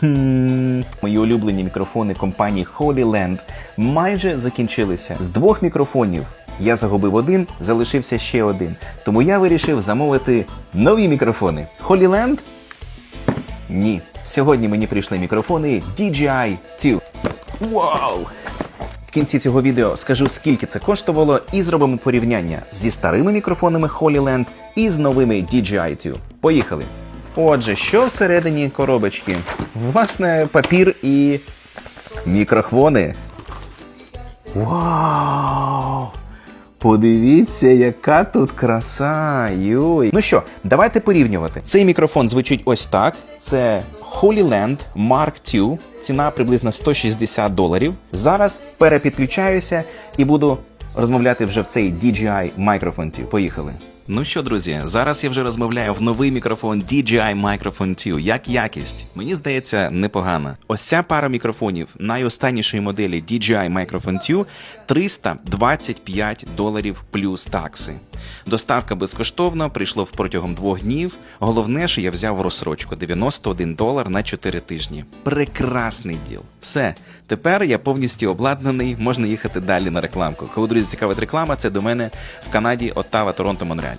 Хм, Мої улюблені мікрофони компанії HolyLand майже закінчилися. З двох мікрофонів я загубив один, залишився ще один. Тому я вирішив замовити нові мікрофони. HolyLand? Ні. Сьогодні мені прийшли мікрофони DJI 2. Вау! В кінці цього відео скажу, скільки це коштувало, і зробимо порівняння зі старими мікрофонами HolyLand і з новими DJI 2. Поїхали! Отже, що всередині коробочки? Власне, папір і мікрофони. Вау! Подивіться, яка тут краса. Йой. Ну що, давайте порівнювати. Цей мікрофон звучить ось так. Це HolyLand Mark II. Ціна приблизно 160 доларів. Зараз перепідключаюся і буду розмовляти вже в цей DJI 2. Поїхали. Ну що, друзі, зараз я вже розмовляю в новий мікрофон DJI Microphone 2. Як якість? Мені здається, непогана. Ось ця пара мікрофонів найостаннішої моделі DJI Microphone 2 325 доларів плюс такси. Доставка безкоштовна, прийшло протягом двох днів. Головне, що я взяв розсрочку 91 долар на 4 тижні. Прекрасний діл. Все, тепер я повністю обладнаний, можна їхати далі на рекламку. Коли друзі цікавить реклама, це до мене в Канаді, Оттава, Торонто, Монреаль.